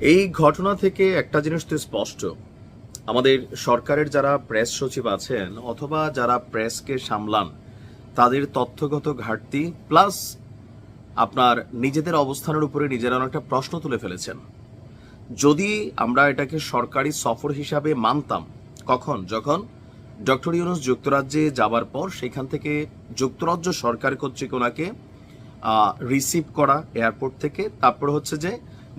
এই ঘটনা থেকে একটা জিনিস তো স্পষ্ট। আমাদের সরকারের যারা প্রেস সচিব আছেন অথবা যারা প্রেসকে সামলান, তাদের তথ্যগত ঘাটতি প্লাস আপনার নিজেদের অবস্থানের উপরে নিজেরা একটা প্রশ্ন তুলে ফেলেছেন। যদি আমরা এটাকে সরকারি সফর হিসাবে মানতাম, কখন? যখন ডক্টর ইউনুস যুক্তরাজ্যে যাবার পর সেখান থেকে যুক্তরাজ্য সরকার কর্তৃক ওনাকে রিসিভ করা এয়ারপোর্ট থেকে। তারপর হচ্ছে যে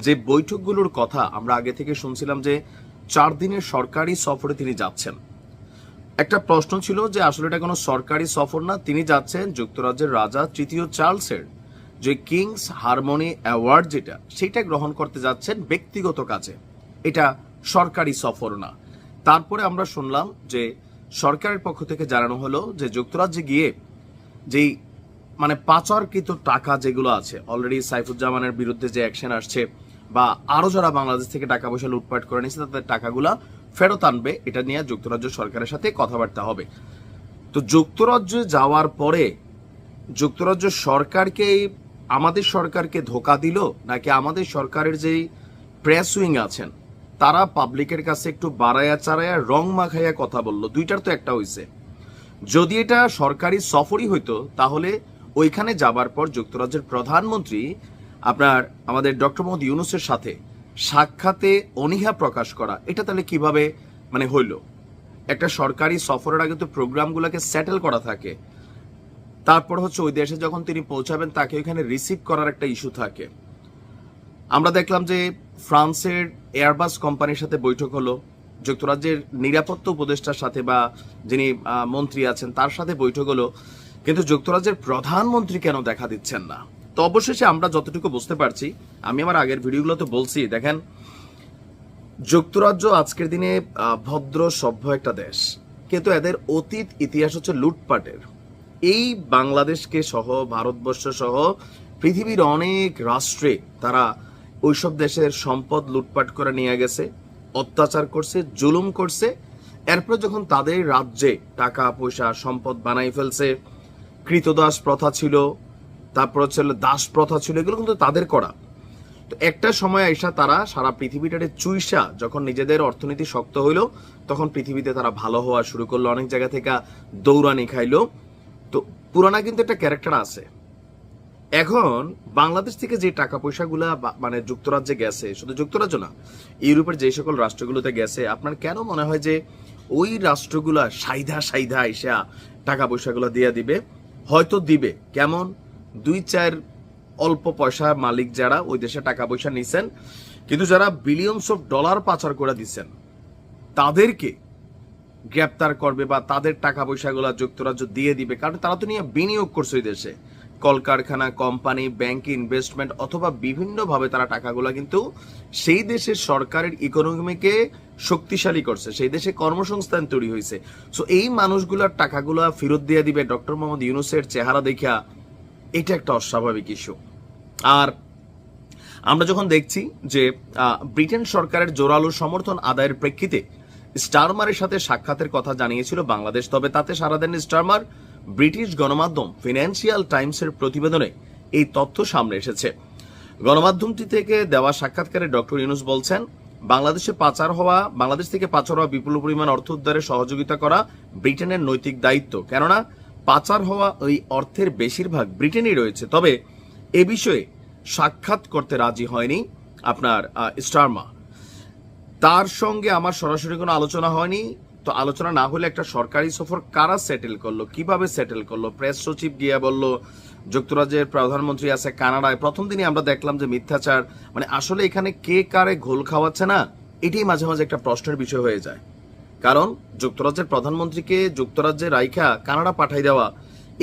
যে বৈঠকগুলোর কথা আমরা আগে থেকে শুনছিলাম যে চার দিনের সরকারি সফরে তিনি যাচ্ছেন। একটা প্রশ্ন ছিল যে আসলে এটা কোনো সরকারি সফর না, তিনি যাচ্ছেন যুক্তরাজ্যের রাজা তৃতীয় চার্লসের যে কিংস হারমোনি অ্যাওয়ার্ড যেটা, সেটা গ্রহণ করতে যাচ্ছেন ব্যক্তিগত কাজে। এটা সরকারি সফর না। তারপরে আমরা শুনলাম যে সরকারের পক্ষ থেকে জানানো হলো যে যুক্তরাজ্যে গিয়ে যেই মানে পাচারকৃত টাকা যেগুলো আছে অলরেডি সাইফুজ্জামানের বিরুদ্ধে যে অ্যাকশন আসছে বা আরও যারা বাংলাদেশ থেকে টাকা পয়সা লুটপাট করে নিয়েছে, তাদের টাকাগুলা ফেরত আনবে। এটা নিয়ে যুক্তরাজ্য সরকারের সাথে কথাবার্তা হবে। তো যুক্তরাজ্যে যাওয়ার পরে যুক্তরাজ্য সরকারকে আমাদের সরকারকে ধোকা দিল, নাকি আমাদের সরকারের যেই প্রেস উইং আছেন, তারা পাবলিকের কাছে একটু বাড়ায়া চারায়া রং মাখাইয়া কথা বলল। দুইটার তো একটা হইছে। যদি এটা সরকারি সফরই হইতো, তাহলে ওইখানে যাবার পর যুক্তরাজ্যের প্রধানমন্ত্রী আপনার, আমাদের ডক্টর মোহাম্মদ ইউনুসের সাথে সাক্ষাতে অনীহা প্রকাশ করা, এটা তাহলে কীভাবে মানে হইল? একটা সরকারি সফরের আগে তো প্রোগ্রামগুলোকে সেটেল করা থাকে। তারপর হচ্ছে ওই দেশে যখন তিনি পৌঁছাবেন, তাকে ওইখানে রিসিভ করার একটা ইস্যু থাকে। আমরা দেখলাম যে ফ্রান্সের এয়ারবাস কোম্পানির সাথে বৈঠক হলো, যুক্তরাজ্যের নিরাপত্তা উপদেষ্টার সাথে বা যিনি মন্ত্রী আছেন, তার সাথে বৈঠক হলো, কিন্তু যুক্তরাজ্যের প্রধানমন্ত্রী কেন দেখা দিচ্ছেন না? তো অবশেষে আমরা যতটুকু বুঝতে পারছি, আমি আমার আগের ভিডিওগুলোতে বলছি, দেখেন, যুক্তরাজ্য আজকের দিনে ভদ্র, সভ্য একটা দেশ। কিন্তু এদের অতীত ইতিহাস হচ্ছে লুটপাটের। এই বাংলাদেশকে সহ, ভারতবর্ষ সহ, পৃথিবীর অনেক রাষ্ট্রে তারা ওইসব দেশের সম্পদ লুটপাট করে নিয়ে গেছে, অত্যাচার করছে, জুলুম করছে। এরপর যখন তাদের রাজ্যে টাকা, পয়সা, সম্পদ বানাই ফেলছে, কৃতদাস প্রথা ছিল তারপর হচ্ছে দাস প্রথা ছিল, এগুলো কিন্তু তাদের করা। তো একটা সময় এসা তারা সারা পৃথিবীটারে চুইসা, যখন নিজেদের অর্থনীতি শক্ত হইল, তখন পৃথিবীতে তারা ভালো হওয়া শুরু করল, অনেক জায়গা থেকে দৌড়ানি খাইলো। তো পুরানা কিন্তু একটা ক্যারেক্টার আছে। এখন বাংলাদেশ থেকে যে টাকা পয়সাগুলা মানে যুক্তরাজ্যে গেছে, শুধু যুক্তরাজ্য না, ইউরোপের যে সকল রাষ্ট্রগুলোতে গেছে, আপনার কেন মনে হয় যে ওই রাষ্ট্রগুলা সাইধা সাইধা আইসা টাকা পয়সাগুলো দিয়ে দিবে? হয়তো দিবে। কেমন? দুই চার অল্প পয়সা মালিক যারা ওই দেশে টাকা পয়সা নিছেন, কিন্তু যারা বিলিয়নস অফ ডলার পাচার করে দিচ্ছেন তাদেরকে গ্রেপ্তার করবে বা তাদের টাকা পয়সাগুলো যুক্তরাজ্য দিয়ে দিবে। কারণ তারা তো নিয়ে বিনিয়োগ করছে ওই দেশে। কলকারখানা কোম্পানি ব্যাংক ইনভেস্টমেন্ট অথবা বিভিন্নভাবে তারা টাকাগুলো কিন্তু সেই দেশের সরকারের ইকোনমিকে শক্তিশালী করছে, সেই দেশে কর্মসংস্থান তৈরি হয়েছে। সো এই মানুষগুলোর টাকাগুলো ফেরত দিয়ে দিবে ডক্টর মোহাম্মদ ইউনুসের চেহারা দেখা এটা একটা অস্বাভাবিক ইস্যু আর আমরা যখন দেখছি যে ব্রিটেন সরকারের জোরালো সমর্থন আদায়ের প্রেক্ষিতে স্টারমারের সাথে সাক্ষাতের কথা জানিয়েছিল বাংলাদেশ, তবে তাতে সারা দেন স্টারমার। ব্রিটিশ গণমাধ্যম ফিনান্সিয়াল টাইমসের প্রতিবেদনে এই তথ্য সামনে এসেছে। গণমাধ্যমটি থেকে দেওয়া সাক্ষাৎকারে ডক্টর ইউনুস বলছেন, বাংলাদেশে পাচার হওয়া, বাংলাদেশ থেকে পাচার হওয়া বিপুল পরিমাণ অর্থ উদ্ধারে সহযোগিতা করা ব্রিটেনের নৈতিক দায়িত্ব। কেননা পাচার হওয়া ওই অর্থের বেশিরভাগ ব্রিটেনই রয়েছে। তবে এ বিষয়ে সাক্ষাৎ করতে রাজি হয়নি আপনার স্টারমা। তার সঙ্গে আমার সরাসরি কোনো আলোচনা হয়নি। তো আলোচনা না হলে একটা সরকারি সফর কারা সেটেল করল, কীভাবে সেটেল করল? প্রেস সচিব গিয়া বলল, যুক্তরাজ্যের প্রধানমন্ত্রী আছে কানাডায়। প্রথম দিনই আমরা দেখলাম যে মিথ্যাচার। মানে আসলে এখানে কে কারে ঘোল খাওয়াচ্ছে না? এটাই মাঝে মাঝে একটা প্রশ্নের বিষয় হয়ে যায়। কারণ যুক্তরাজ্যের প্রধানমন্ত্রীকে যুক্তরাজ্যে রাইখা কানাডা পাঠাই দেওয়া,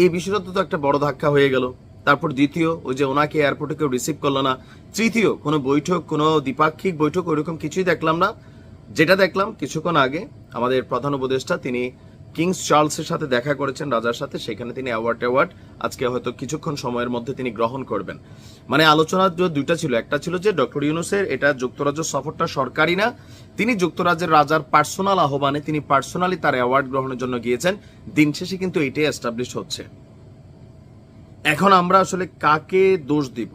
এই বিষয়টা তো একটা বড় ধাক্কা হয়ে গেল। তারপর দ্বিতীয়, ওই যে ওনাকে এয়ারপোর্টে কেউ রিসিভ করল না। তৃতীয়, কোনো বৈঠক, কোনো দ্বিপাক্ষিক বৈঠক ওইরকম কিছুই দেখলাম না। যেটা দেখলাম, কিছুক্ষণ আগে আমাদের প্রধান উপদেষ্টা তিনি কিংস চার্লসের সাথে দেখা করেছেন রাজার সাথে, সেখানে তিনি অ্যাওয়ার্ড অ্যাওয়ার্ড, আজকে হয়তো কিছুক্ষণ সময়ের মধ্যে তিনি গ্রহণ করবেন। মানে আলোচনার যে দুইটা ছিল, একটা ছিল যে ডক্টর ইউনুসের, এটা যুক্তরাজ্য সফরটা সরকারি না, তিনি যুক্তরাজ্যের রাজার পার্সোনাল আহ্বানে তিনি পার্সোনালি তার অ্যাওয়ার্ড গ্রহণের জন্য গিয়েছেন। দিন শেষে কিন্তু এটাই এস্টাবলিশ হচ্ছে। এখন আমরা আসলে কাকে দোষ দিব?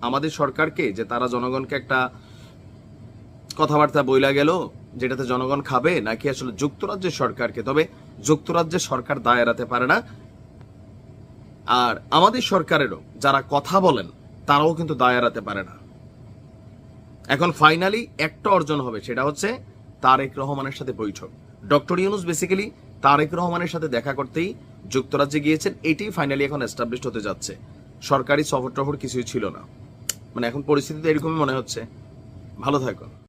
আমাদের সরকারকে, যে তারা জনগণকে একটা কথাবার্তা বইলা গেল, যেটাতে জনগণ খাবে, নাকি আসলে যুক্তরাজ্যের সরকারকে? তবে যুক্তরাজ্যের সরকার দায় এড়াতে পারে না। আর আমাদের সরকারেরও যারা কথা বলেন, তারাও কিন্তু দায় এড়াতে পারে না। এখন ফাইনালি একটা অর্জন হবে, সেটা হচ্ছে তারেক রহমানের সাথে বৈঠক। ডক্টর ইউনুস বেসিক্যালি তারেক রহমানের সাথে দেখা করতেই যুক্তরাজ্যে গিয়েছেন এটাই ফাইনালি এখন এস্টাবলিশড হতে যাচ্ছে। সরকারি সফর টফর কিছুই ছিল না। মানে এখন পরিস্থিতিতে এরকমই মনে হচ্ছে। ভালো থাকুন।